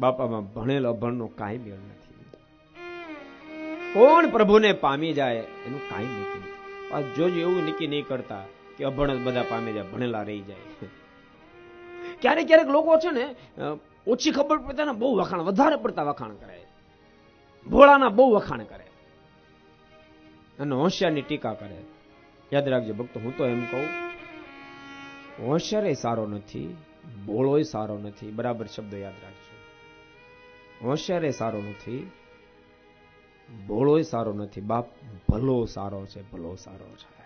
બાપામાં ભણેલ અભણનો કાંઈ મેળ નથી. કોણ પ્રભુને પામી જાય એનું કાંઈ નથી. જોજો એવું નક્કી નહીં કરતા કે અભણ જ બધા પામી જાય, ભણેલા રહી જાય. ક્યારેક ક્યારેક લોકો છે ને ઓછી ખબર પડતા બહુ વખાણ, વધારે પડતા વખાણ કરે. ભોળાના બહુ વખાણ કરે. અને હોશિયારની ટીકા કરે. યાદ રાખજો, ભક્તો, હું તો એમ કહું હોશિયાર સારો નથી, ભોળોય સારો નથી. બરાબર શબ્દો યાદ રાખજો. હોશિયાર સારો નથી ભોળોય સારો નથી, બાપ ભલો સારો છે, ભલો સારો છે.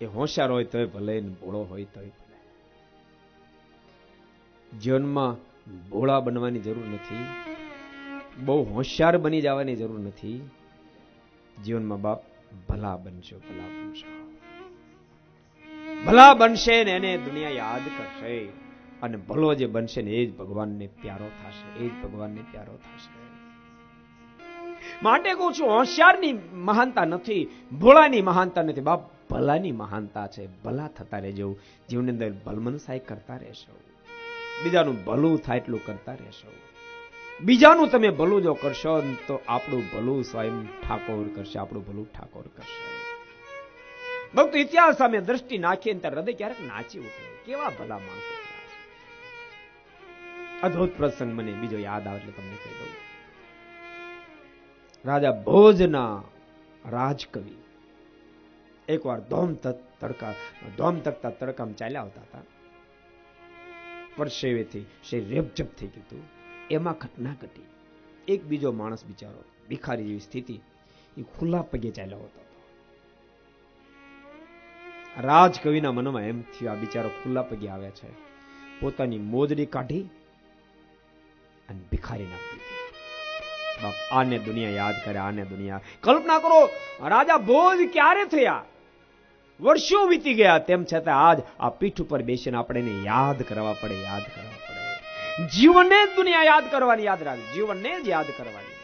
એ હોશિયાર હોય તોય ભલે ભોળો હોય તોય ભલે. જીવનમાં ભોળા બનવાની જરૂર નથી, બહુ હોશિયાર બની જવાની જરૂર નથી, જીવનમાં બાપ ભલા બનશો ભલા બનશો. ભલા બનશે ને એને દુનિયા યાદ કરશે. અને ભલો જે બનશે ને એ જ ભગવાનને પ્યારો થશે, એ જ ભગવાનને પ્યારો થશે. માટે કહું છું, હોશિયારની મહાનતા નથી, ભોળાની મહાનતા નથી, બાપ ભલાની મહાનતા છે, ભલા થતા રહેજો જીવની અંદર ભલમનસાઈ કરતા રહેશો. બીજાનું ભલું થાય એટલું કરતા રહેશો. બીજાનું તમે ભલું જો કરશો તો આપણું ભલું સ્વયં ઠાકોર કરશે, આપણું ભલું ઠાકોર કરશે. ભક્ત ઇતિહાસ સામે દ્રષ્ટિ નાખીએ ત્યારે હૃદય ક્યારેક નાચી ઉઠે. કેવા ભલા માણસો. અદ્ભુત પ્રસંગ મને બીજો યાદ આવે એટલે તમને કહી દઉં. રાજા ભોજના રાજકવિ. એકવાર ધોમ તડકા, ધોમ તકતા તડકામ ચાલ્યા આવતા હતા. પરસેવેથી શ્રી રેપજપ થઈ ગયું એમાં ઘટના ઘટી. એક બીજો માણસ બિચારો ભિખારી જેવી સ્થિતિ, એ ખુલ્લા પગે ચાલ્યો હતો. રાજકવિના મનમાં એમ થયું, આ બિચારો ખુલ્લા પગે આવ્યા છે. પોતાની મોજડી કાઢી ભિખારી નાખી આને દુનિયા યાદ કરે આને દુનિયા કલ્પના કરો રાજા ભોજ ક્યારે થયા વર્ષો વીતી ગયા તેમ છતાં આજ આ પીઠ ઉપર બેસીને આપણે યાદ કરવા પડે યાદ કરવા પડે જીવનને જ દુનિયા યાદ કરવાની યાદ રાખ જીવનને જ યાદ કરવાની